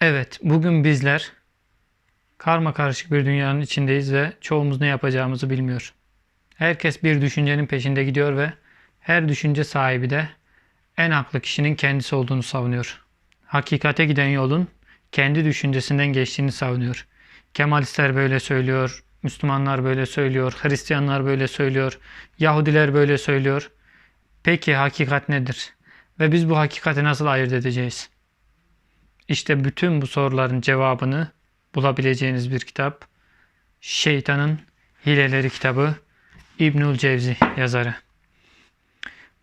Evet, bugün bizler karma karışık bir dünyanın içindeyiz ve çoğumuz ne yapacağımızı bilmiyor. Herkes bir düşüncenin peşinde gidiyor ve her düşünce sahibi de en haklı kişinin kendisi olduğunu savunuyor. Hakikate giden yolun kendi düşüncesinden geçtiğini savunuyor. Kemalistler böyle söylüyor, Müslümanlar böyle söylüyor, Hristiyanlar böyle söylüyor, Yahudiler böyle söylüyor. Peki hakikat nedir? Ve biz bu hakikati nasıl ayırt edeceğiz? İşte bütün bu soruların cevabını bulabileceğiniz bir kitap. Şeytanın Hileleri kitabı İbnül Cevzi yazarı.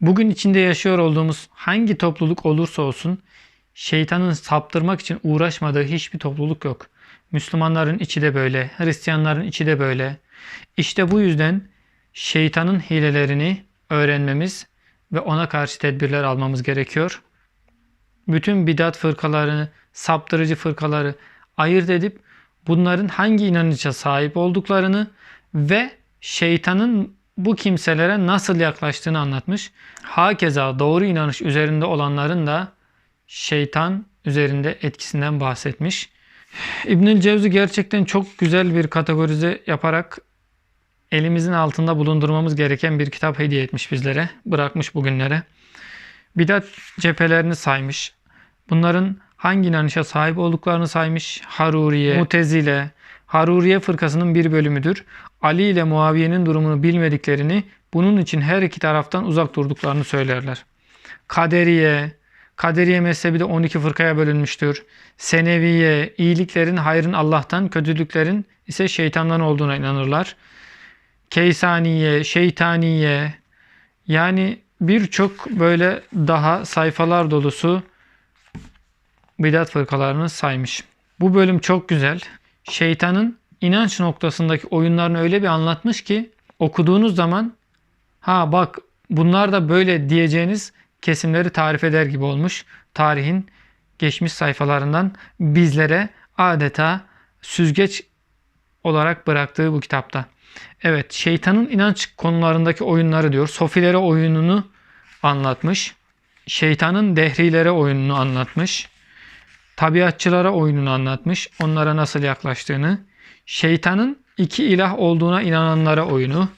Bugün içinde yaşıyor olduğumuz hangi topluluk olursa olsun şeytanın saptırmak için uğraşmadığı hiçbir topluluk yok. Müslümanların içi de böyle, Hristiyanların içi de böyle. İşte bu yüzden şeytanın hilelerini öğrenmemiz ve ona karşı tedbirler almamız gerekiyor. Bütün bidat fırkalarını, saptırıcı fırkaları ayırt edip bunların hangi inanışa sahip olduklarını ve şeytanın bu kimselere nasıl yaklaştığını anlatmış. Hakeza doğru inanış üzerinde olanların da şeytan üzerinde etkisinden bahsetmiş. İbnül Cevzi gerçekten çok güzel bir kategorize yaparak elimizin altında bulundurmamız gereken bir kitap hediye etmiş bizlere. Bırakmış bugünlere. Bidat cephelerini saymış. Bunların hangi inanışa sahip olduklarını saymış. Haruriye, Mutezile, Haruriye fırkasının bir bölümüdür. Ali ile Muaviye'nin durumunu bilmediklerini, bunun için her iki taraftan uzak durduklarını söylerler. Kaderiye, Kaderiye mezhebi de 12 fırkaya bölünmüştür. Seneviye, iyiliklerin hayrın Allah'tan, kötülüklerin ise şeytandan olduğuna inanırlar. Keysaniye, Şeytaniye, yani birçok böyle daha sayfalar dolusu bidat fırkalarını saymış. Bu bölüm çok güzel. Şeytanın inanç noktasındaki oyunlarını öyle bir anlatmış ki okuduğunuz zaman ha bak bunlar da böyle diyeceğiniz kesimleri tarif eder gibi olmuş. Tarihin geçmiş sayfalarından bizlere adeta süzgeç olarak bıraktığı bu kitapta. Evet, şeytanın inanç konularındaki oyunları diyor. Sofilere oyununu anlatmış. Şeytanın dehrilere oyununu anlatmış. Tabiatçılara oyununu anlatmış. Onlara nasıl yaklaştığını. Şeytanın iki ilah olduğuna inananlara oyunu.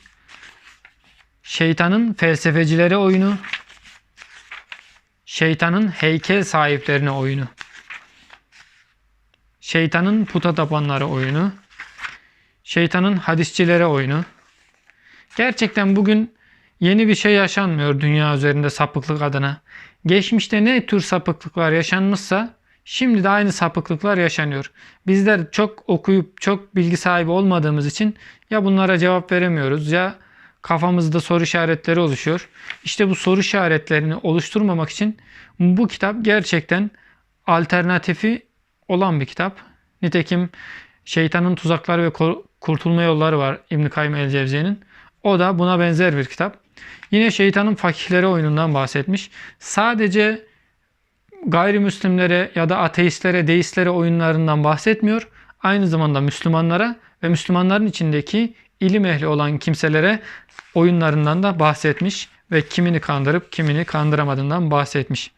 Şeytanın felsefecilere oyunu. Şeytanın heykel sahiplerine oyunu. Şeytanın puta tapanlara oyunu. Şeytanın hadisçilere oyunu. Gerçekten bugün yeni bir şey yaşanmıyor dünya üzerinde sapıklık adına. Geçmişte ne tür sapıklıklar yaşanmışsa şimdi de aynı sapıklıklar yaşanıyor. Bizler çok okuyup çok bilgi sahibi olmadığımız için ya bunlara cevap veremiyoruz ya kafamızda soru işaretleri oluşuyor. İşte bu soru işaretlerini oluşturmamak için bu kitap gerçekten alternatifi olan bir kitap. Nitekim Şeytanın Tuzakları ve Kurtulma Yolları var İbn Kayyim el Cevziye'nin. O da buna benzer bir kitap. Yine şeytanın fakihleri oyunundan bahsetmiş. Sadece gayrimüslimlere ya da ateistlere, deistlere oyunlarından bahsetmiyor. Aynı zamanda Müslümanlara ve Müslümanların içindeki ilim ehli olan kimselere oyunlarından da bahsetmiş ve kimini kandırıp kimini kandıramadığından bahsetmiş.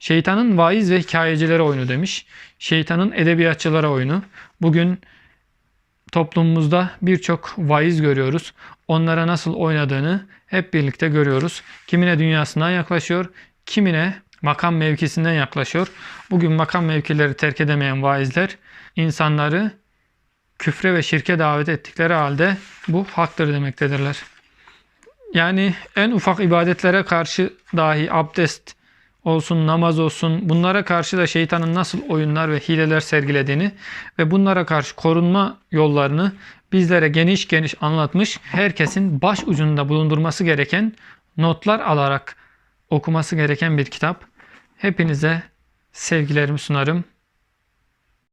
Şeytanın vaiz ve hikayecilere oyunu demiş. Şeytanın edebiyatçılara oyunu. Bugün toplumumuzda birçok vaiz görüyoruz. Onlara nasıl oynadığını hep birlikte görüyoruz. Kimine dünyasından yaklaşıyor, kimine makam mevkisinden yaklaşıyor. Bugün makam mevkileri terk edemeyen vaizler insanları küfre ve şirke davet ettikleri halde bu haktır demektedirler. Yani en ufak ibadetlere karşı dahi abdest olsun, namaz olsun bunlara karşı da şeytanın nasıl oyunlar ve hileler sergilediğini ve bunlara karşı korunma yollarını bizlere geniş geniş anlatmış. Herkesin baş ucunda bulundurması gereken notlar alarak okuması gereken bir kitap. Hepinize sevgilerimi sunarım.